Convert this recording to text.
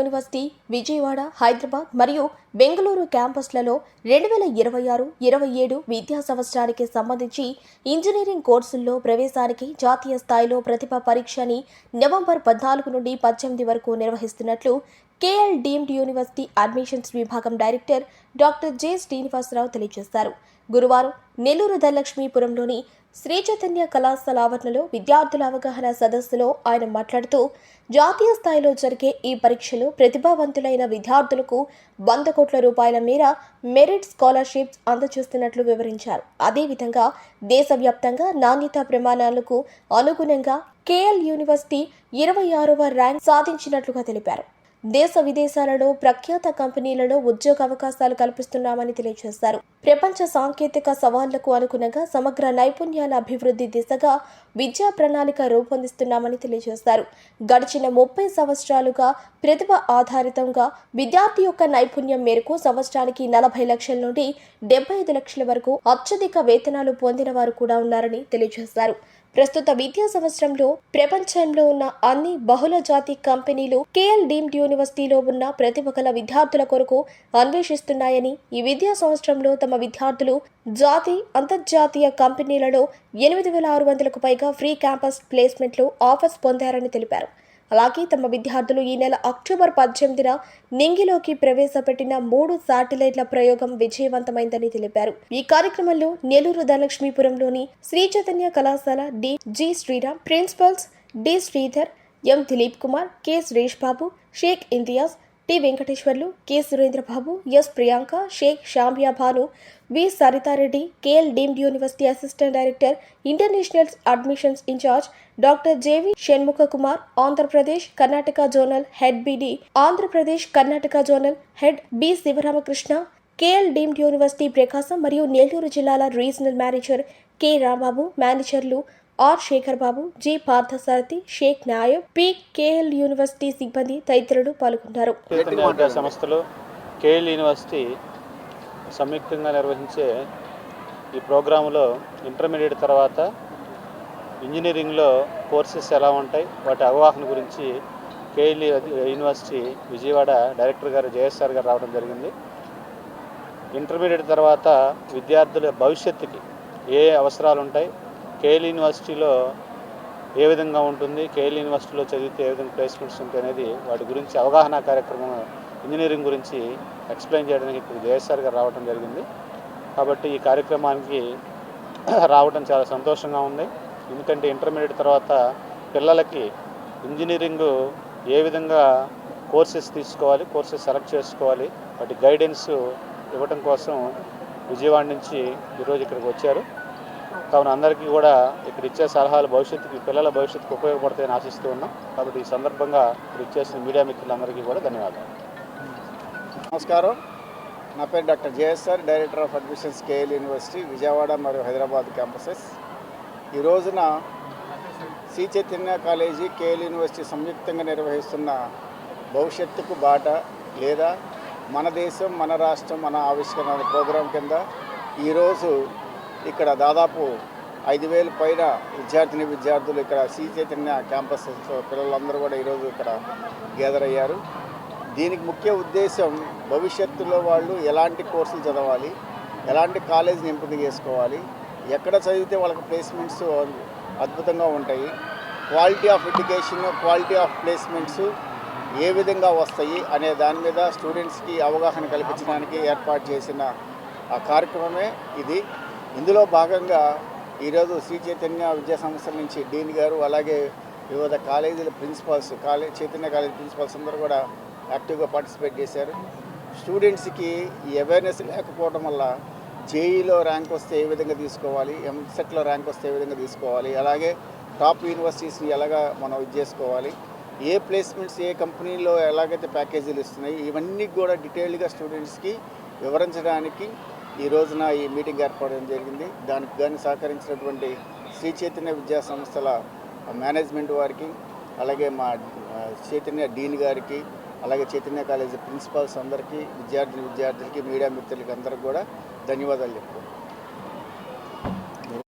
University Vijayawada Hyderabad మరియు బెంగళూరు క్యాంపస్లలో రెండు వేల ఇరవై ఆరు ఇరవై ఏడు విద్యా సంవత్సరానికి సంబంధించి ఇంజనీరింగ్ కోర్సుల్లో ప్రవేశానికి జాతీయ స్థాయిలో ప్రతిభ పరీక్షని నవంబర్ పద్నాలుగు నుండి పద్దెనిమిది వరకు నిర్వహిస్తున్నట్లు కేఎల్ డీమ్డ్ యూనివర్సిటీ అడ్మిషన్స్ విభాగం డైరెక్టర్ డాక్టర్ జె శ్రీనివాసరావు తెలియజేశారు. గురువారం నెల్లూరు ధనలక్ష్మీపురంలోని శ్రీ చైతన్య కళాశాల ఆవరణలో విద్యార్థుల అవగాహన సదస్సులో ఆయన మాట్లాడుతూ జాతీయ స్థాయిలో జరిగే ఈ పరీక్షలు ప్రతిభావంతులైన విద్యార్థులకు వంద కోట్ల రూపాయల మేర మెరిట్ స్కాలర్షిప్స్ అందజేస్తున్నట్లు వివరించారు. అదేవిధంగా దేశవ్యాప్తంగా నాణ్యతా ప్రమాణాలకు అనుగుణంగా కేఎల్ యూనివర్సిటీ ఇరవై ఆరవ ర్యాంక్ సాధించినట్లుగా తెలిపారు. దేశ విదేశాలలో ప్రఖ్యాత కంపెనీలలో ఉద్యోగ అవకాశాలు కల్పిస్తున్నామని తెలియజేశారు. ప్రపంచ సాంకేతిక సవాళ్ళకు అనుగుణంగా సమగ్ర నైపుణ్యాల అభివృద్ధి దిశగా విద్యా ప్రణాళిక రూపొందిస్తున్నామని తెలియజేశారు. గడిచిన ముప్పై సంవత్సరాలుగా ప్రతిభ ఆధారితంగా విద్యార్థి యొక్క నైపుణ్యం మేరకు సంవత్సరానికి నలభై లక్షల నుండి డెబ్బై ఐదు లక్షల వరకు అత్యధిక వేతనాలు పొందిన వారు కూడా ఉన్నారని తెలియజేశారు. ప్రస్తుత విద్యా సంవత్సరంలో ప్రపంచంలో ఉన్న అన్ని బహుళ జాతి కంపెనీలు కేఎల్ డీమ్డ్ యూనివర్సిటీలో ఉన్న ప్రతిభ గల విద్యార్థుల కొరకు అన్వేషిస్తున్నాయని ఈ విద్యా సంవత్సరంలో తమ విద్యార్థులు జాతి అంతర్జాతీయ కంపెనీలలో ఎనిమిది వేల ఆరు వందలకు పైగా ఫ్రీ క్యాంపస్ ప్లేస్మెంట్లు ఆఫర్స్ పొందారని తెలిపారు. అలాగే తమ విద్యార్థులు ఈ నెల అక్టోబర్ పద్దెనిమిదిన నింగిలోకి ప్రవేశపెట్టిన మూడు శాటిలైట్ల ప్రయోగం విజయవంతమైందని తెలిపారు. ఈ కార్యక్రమంలో నెల్లూరు ధనలక్ష్మీపురంలోని శ్రీ చైతన్య కళాశాల D G Sriram principals D Sridhar M Dilip Kumar K Suresh Babu Sheikh Imtiaz T Venkateswarlu K Surendrababu S Priyanka Sheikh Shambia Bhanu V Saritha Reddy KL deemed university assistant director international admissions in charge doctor JV Shanmukha Kumar Andhra Pradesh Karnataka zonal head BD Andhra Pradesh Karnataka zonal head B Sivaramakrishna KL deemed university Prakasam మరియు నెల్లూరు జిల్లాల regional manager K Rambabu మేనేజర్లు R Sekhar Babu G Parthasarathi Sheikh Nayab P KL university సిబ్బంది తదితరులు పాల్గొన్నారు. సంస్థలు KL university సంయుక్తంగా నిర్వహించే ఈ ప్రోగ్రాంలో ఇంటర్మీడియట్ తర్వాత ఇంజనీరింగ్లో కోర్సెస్ ఎలా ఉంటాయి వాటి అవగాహన గురించి కేఎల్ యూనివర్సిటీ విజయవాడ డైరెక్టర్ గారు జేఎస్ఆర్ గారు రావడం జరిగింది. ఇంటర్మీడియట్ తర్వాత విద్యార్థుల భవిష్యత్తుకి ఏ అవసరాలు ఉంటాయి కేఎల్ యూనివర్సిటీలో ఏ విధంగా ఉంటుంది కేఎల్ యూనివర్సిటీలో చదివితే ఏ విధంగా ప్లేస్మెంట్స్ ఉంటాయి అనేది వాటి గురించి అవగాహన కార్యక్రమం ఇంజనీరింగ్ గురించి ఎక్స్ప్లెయిన్ చేయడానికి ఇప్పుడు జేఎస్ఆర్ గారు రావడం జరిగింది. కాబట్టి ఈ కార్యక్రమానికి రావడం చాలా సంతోషంగా ఉంది. ఎందుకంటే ఇంటర్మీడియట్ తర్వాత పిల్లలకి ఇంజనీరింగ్ ఏ విధంగా కోర్సెస్ తీసుకోవాలి కోర్సెస్ సెలెక్ట్ చేసుకోవాలి వాటి గైడెన్స్ ఇవ్వటం కోసం విజయవాడ నుంచి ఈరోజు ఇక్కడికి వచ్చారు. కావున అందరికీ కూడా ఇక్కడ ఇచ్చే సలహాలు భవిష్యత్తుకి పిల్లల భవిష్యత్తుకు ఉపయోగపడతాయని ఆశిస్తూ ఉన్నాం. కాబట్టి ఈ సందర్భంగా ఇక్కడ ఇచ్చేసిన మీడియా మిత్రులందరికీ కూడా ధన్యవాదాలు. నమస్కారం. నా పేరు doctor JSR director of admissions KL university Vijayawada మరియు హైదరాబాద్ క్యాంపసెస్. ఈ రోజున Shri Chaitanya college KL university సంయుక్తంగా నిర్వహిస్తున్న భవిష్యత్తుకు బాట లేదా మన దేశం మన రాష్ట్రం మన ఆవిష్కరణ ప్రోగ్రాం కింద ఈరోజు ఇక్కడ దాదాపు ఐదు వేలు పైన విద్యార్థిని విద్యార్థులు ఇక్కడ శ్రీ చైతన్య క్యాంపస్ పిల్లలందరూ కూడా ఈరోజు ఇక్కడ గ్యాదర్ అయ్యారు. దీనికి ముఖ్య ఉద్దేశం భవిష్యత్తులో వాళ్ళు ఎలాంటి కోర్సులు చదవాలి ఎలాంటి కాలేజీని ఎంపిక చేసుకోవాలి ఎక్కడ చదివితే వాళ్ళకి ప్లేస్మెంట్స్ అద్భుతంగా ఉంటాయి quality of education quality of placements ఏ విధంగా వస్తాయి అనే దాని మీద స్టూడెంట్స్కి అవగాహన కల్పించడానికి ఏర్పాటు చేసిన ఆ కార్యక్రమమే ఇది. ఇందులో భాగంగా ఈరోజు శ్రీ చైతన్య విద్యా సంస్థల నుంచి డీన్ గారు అలాగే వివిధ కాలేజీల principals college Chaitanya college principals అందరూ కూడా యాక్టివ్గా పార్టిసిపేట్ చేశారు. స్టూడెంట్స్కి ఈ అవేర్నెస్ లేకపోవడం వల్ల జేఈలో ర్యాంక్ వస్తే ఏ విధంగా తీసుకోవాలి ఎంసెట్లో ర్యాంక్ వస్తే ఏ విధంగా తీసుకోవాలి అలాగే టాప్ యూనివర్సిటీస్ని ఎలాగా మనం ఇది చేసుకోవాలి ఏ ప్లేస్మెంట్స్ ఏ కంపెనీలో ఎలాగైతే ప్యాకేజీలు ఇస్తున్నాయి ఇవన్నీ కూడా డీటెయిల్డ్గా స్టూడెంట్స్కి వివరించడానికి ఈ రోజున ఈ మీటింగ్ ఏర్పడడం జరిగింది. దానికి కానీ సహకరించినటువంటి శ్రీ చైతన్య విద్యా సంస్థల మేనేజ్మెంట్ వారికి అలాగే మా చైతన్య డీన్ గారికి అలాగే చైతన్య కాలేజీ ప్రిన్సిపాల్స్ అందరికీ విద్యార్థులు విద్యార్థులకి మీడియా మిత్రులకి అందరికి కూడా ధన్యవాదాలు చెప్తున్నాను.